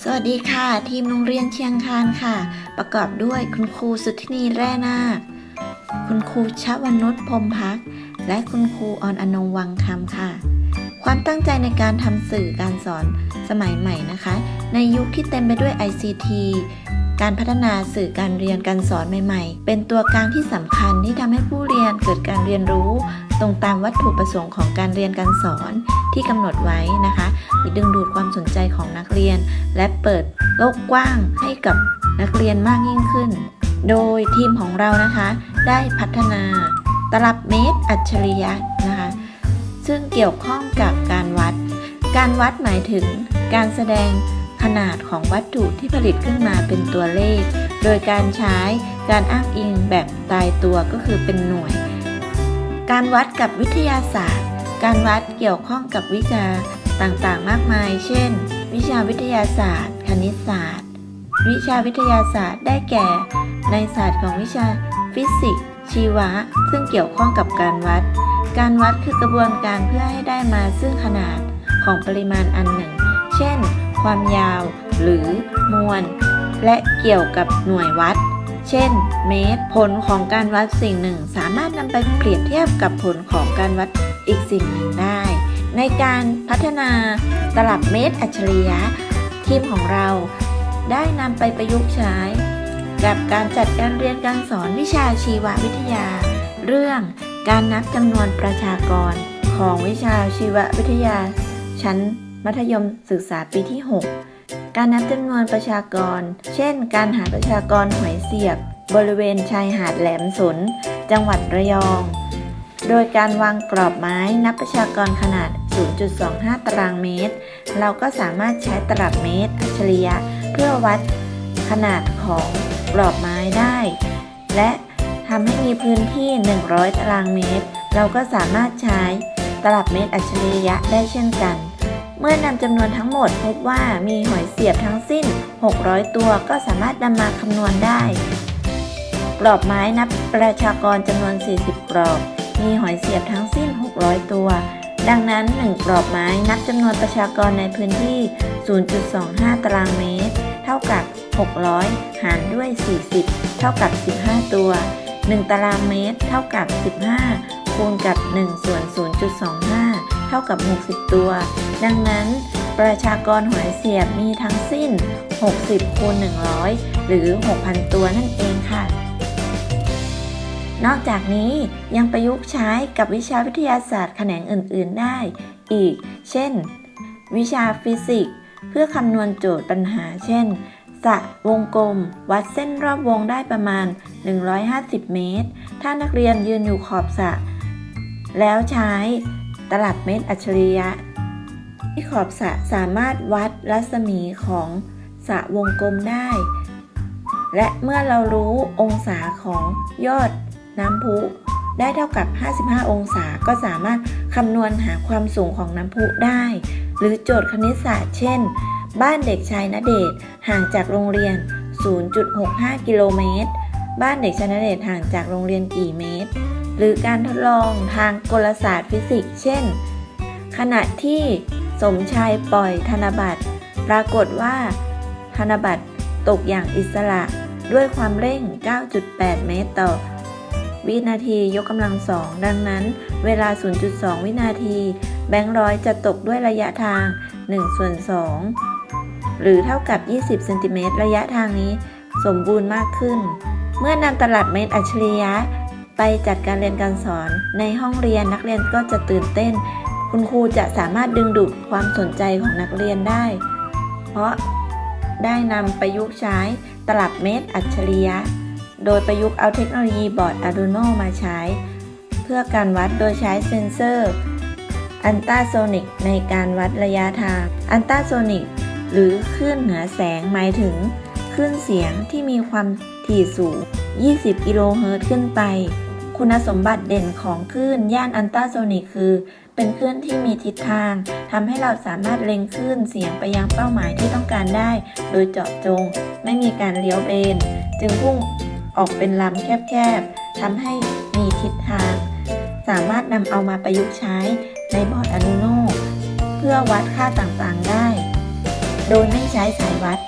สวัสดีค่ะ ทีมโรงเรียนเชียงคานค่ะ ประกอบด้วยคุณครูสุทธินีแร่นาคคุณครูชวนุชพรมพัก และคุณครูออนอนงวังคำค่ะ ความตั้งใจในการทำสื่อการสอนสมัยใหม่นะคะ ในยุคที่เต็มไปด้วย ICT การพัฒนาสื่อการเรียนการสอนใหม่ ๆ เป็นตัวกลางที่สำคัญที่ทำให้ผู้เรียนเกิดการเรียนรู้ ตรงตามวัตถุประสงค์ของการเรียนการสอน ที่กำหนดไว้นะคะดึงดูดความสนใจของนักเรียน และเปิดโลกกว้างให้กับนักเรียนมากยิ่งขึ้น โดยทีมของเรานะคะได้พัฒนาตลับเมตรอัจฉริยะนะคะซึ่งเกี่ยวข้องกับการวัด การวัดหมายถึงการแสดงขนาดของวัตถุที่ผลิตขึ้นมาเป็นตัวเลข โดยการใช้การอ้างอิงแบบตายตัวก็คือเป็นหน่วย การวัดกับวิทยาศาสตร์ การวัดเกี่ยวข้องกับวิชาต่างๆ มากมาย เช่น วิชาวิทยาศาสตร์ คณิตศาสตร์ วิชาวิทยาศาสตร์ได้แก่ ในศาสตร์ของวิชาฟิสิกส์ ชีวะ ซึ่งเกี่ยวข้องกับการวัด การวัดคือกระบวนการเพื่อให้ได้มาซึ่งขนาดของปริมาณอันหนึ่ง เช่น ความยาว หรือมวล และเกี่ยวกับหน่วยวัด เช่น เมตร ผลของการวัดสิ่งหนึ่ง สามารถนำไปเปรียบเทียบกับผลของการวัด อีกสิ่งหนึ่งได้ ในการพัฒนาตลับเมตรอัจฉริยะ ทีมของเราได้นำไปประยุกต์ใช้ กับการจัดการเรียนการสอนวิชาชีววิทยา เรื่องการนับจำนวนประชากรของวิชาชีววิทยา ชั้นมัธยมศึกษาปีที่ 6 การนับจำนวนประชากร เช่น การหาประชากรหอยเสียบ บริเวณชายหาดแหลมสน จังหวัดระยอง โดยการวางกรอบไม้นับประชากรขนาด 0.25 ตารางเมตร เราก็สามารถใช้ตลับเมตรอัจฉริยะ เพื่อวัดขนาดของกรอบไม้ได้ และทำให้มีพื้นที่ 100 ตารางเมตร เราก็สามารถใช้ตลับเมตรอัจฉริยะได้เช่นกัน เมื่อนำจำนวนทั้งหมดพบว่ามีหอยเสียบทั้งสิ้น 600 ตัวก็สามารถนำมาคำนวณได้ กรอบไม้นับประชากรจำนวน 40 กรอบ มีหอยเสียบทั้งสิ้น 600 ตัว ดังนั้น 1 กรอบไม้นับจำนวนประชากรในพื้นที่ 0.25 ตารางเมตร เท่ากับ 600 หารด้วย 40 เท่ากับ 15 ตัว 1 ตารางเมตร เท่ากับ 15 คูณกับ 1 ส่วน 0.25 เท่ากับ 60 ตัว ดังนั้น ประชากรหอยเสียบมีทั้งสิ้น 60 คูณ 100 หรือ 6,000 ตัวนั่นเองค่ะ นอกจากนี้ยังประยุกต์ใช้กับวิชาวิทยาศาสตร์แขนงอื่น ๆ ได้ อีก เช่น วิชาฟิสิกส์ เพื่อคำนวณโจทย์ปัญหา เช่นสระวงกลม วัดเส้นรอบวงได้ประมาณ 150 เมตร ถ้านักเรียนยืนอยู่ขอบสระแล้วใช้ตลับเมตรอัจฉริยะ ที่ขอบสระสามารถวัดรัศมีของสระวงกลมได้ และเมื่อเรารู้องศาของยอด น้ำพุได้เท่ากับ 55 องศา ก็สามารถคำนวณหาความสูงของน้ำพุได้ หรือโจทย์คณิตศาสตร์เช่น บ้านเด็กชายณเดชห่างจากโรงเรียน 0.65 กิโลเมตร บ้านเด็กชายณเดชห่างจากโรงเรียนกี่เมตร หรือการทดลองทางกลศาสตร์ฟิสิกส์ เช่น ขณะที่สมชายปล่อยธนบัตร ปรากฏว่าธนบัตรตกอย่างอิสระด้วยความเร่ง 9.8 เมตรต่อ วินาทียกกำลังสองดังนั้น เวลา 0.2 วินาที แบงค์ร้อยจะตกด้วยระยะทาง1ส่วน2หรือเท่ากับ 20เซนติเมตรระยะทางนี้ สมบูรณ์มากขึ้น เมื่อนำตลับเมตรอัจฉริยะ ไปจัดการเรียนการสอนในห้องเรียนนักเรียนก็จะตื่นเต้น คุณครูจะสามารถดึงดูดความสนใจของนักเรียนได้ เพราะได้นำประยุกต์ใช้ตลับเมตรอัจฉริยะ โดยประยุกต์เอาเทคโนโลยีบอร์ด Arduino มาใช้ เพื่อการวัดโดยใช้เซ็นเซอร์อันตราโซนิกในการวัดระยะทางอันตราโซนิกหรือคลื่นเหนือแสงหมายถึงคลื่นเสียงที่มีความถี่สูง 20 กิโลเฮิรตซ์ขึ้นไป คุณสมบัติเด่นของคลื่นย่านอันตราโซนิกคือ เป็นคลื่นที่มีทิศทางทำให้เราสามารถเล็งคลื่นเสียงไปยังเป้าหมายที่ต้องการได้ โดยเจาะจง ไม่มีการเลี้ยวเบน จึงพุ่ง ออกเป็นลำแคบๆทำให้มีทิศทาง สามารถนำเอามาประยุกต์ใช้ในบอร์ดอนุโนเพื่อวัดค่าต่างๆได้ โดยไม่ใช้สายวัด